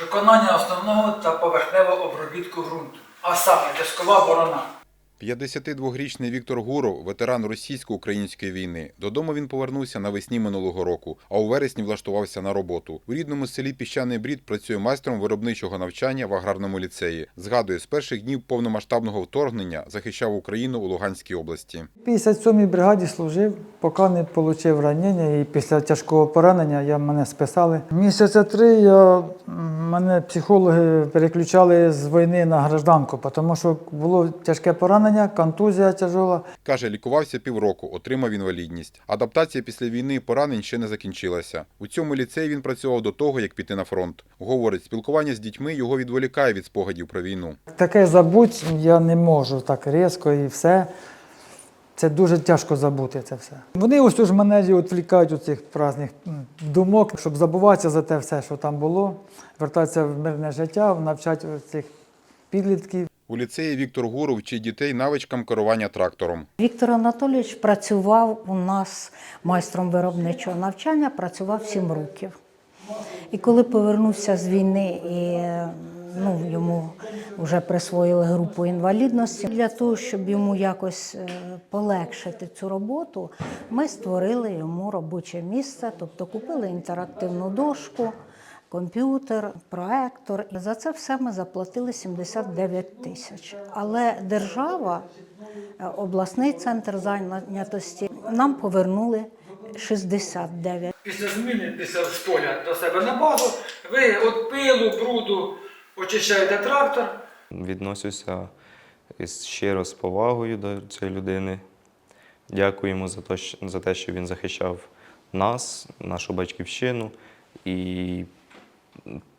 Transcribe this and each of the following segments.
Виконання основного та поверхневого обробітку ґрунту, а саме дискова борона. 52-річний Віктор Гуров, ветеран російсько-української війни. Додому він повернувся навесні минулого року, а у вересні влаштувався на роботу. У рідному селі Піщаний Брід працює майстром виробничого навчання в аграрному ліцеї. Згадує, з перших днів повномасштабного вторгнення захищав Україну у Луганській області. В 57-й бригаді служив, поки не отримав ранення, і після тяжкого поранення я, мене списали. Місяця три я, м, мене психологи переключали з війни на гражданку, тому що було тяжке поранення, контузія тяжела. Каже, лікувався півроку, отримав інвалідність. Адаптація після війни і поранень ще не закінчилася. У цьому ліцеї він працював до того, як піти на фронт. Говорить, спілкування з дітьми його відволікає від спогадів про війну. Таке забудь я не можу так різко і все. Це дуже тяжко забути це все. Вони ось ж мене відвлікають у цих праздних думок, щоб забуватися за те все, що там було, вертатися в мирне життя, навчати цих підлітків. У ліцеї Віктор Гуру вчить дітей навичкам керування трактором. Віктор Анатолійович працював у нас майстром виробничого навчання, працював сім років. І коли повернувся з війни і ну, йому вже присвоїли групу інвалідності, для того, щоб йому якось е, полегшити цю роботу, ми створили йому робоче місце, тобто купили інтерактивну дошку. Комп'ютер, проектор. За це все ми заплатили 79 тисяч. Але держава, е, обласний центр зайнятості, нам повернули 69. Після зміни, після з поля до себе на базу, ви від пилу, бруду очищаєте трактор, Відносюся щиро з повагою до цієї людини. Дякуємо за те, за те, що він захищав нас, нашу батьківщину і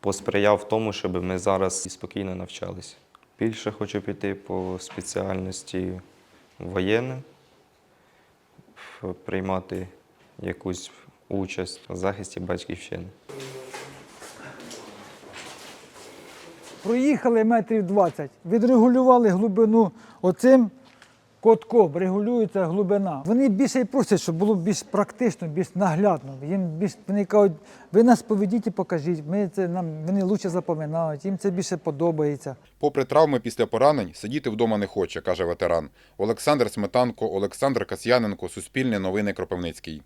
посприяв тому, щоб ми зараз спокійно навчалися. Більше хочу піти по спеціальності воєнним, приймати якусь участь в захисті батьківщини. Проїхали метрів 20, відрегулювали глибину оцим котком, регулюється глибина. Вони більше і просять, щоб було більш практично, більш наглядно. Їм більш вони кажуть, ви нас поведіть і покажіть. Ми це нам вони краще запам'ятають, їм це більше подобається. Попри травми після поранень, сидіти вдома не хоче, каже ветеран. Олександр Сметанко, Олександр Касьяненко, Суспільне новини Кропивницький.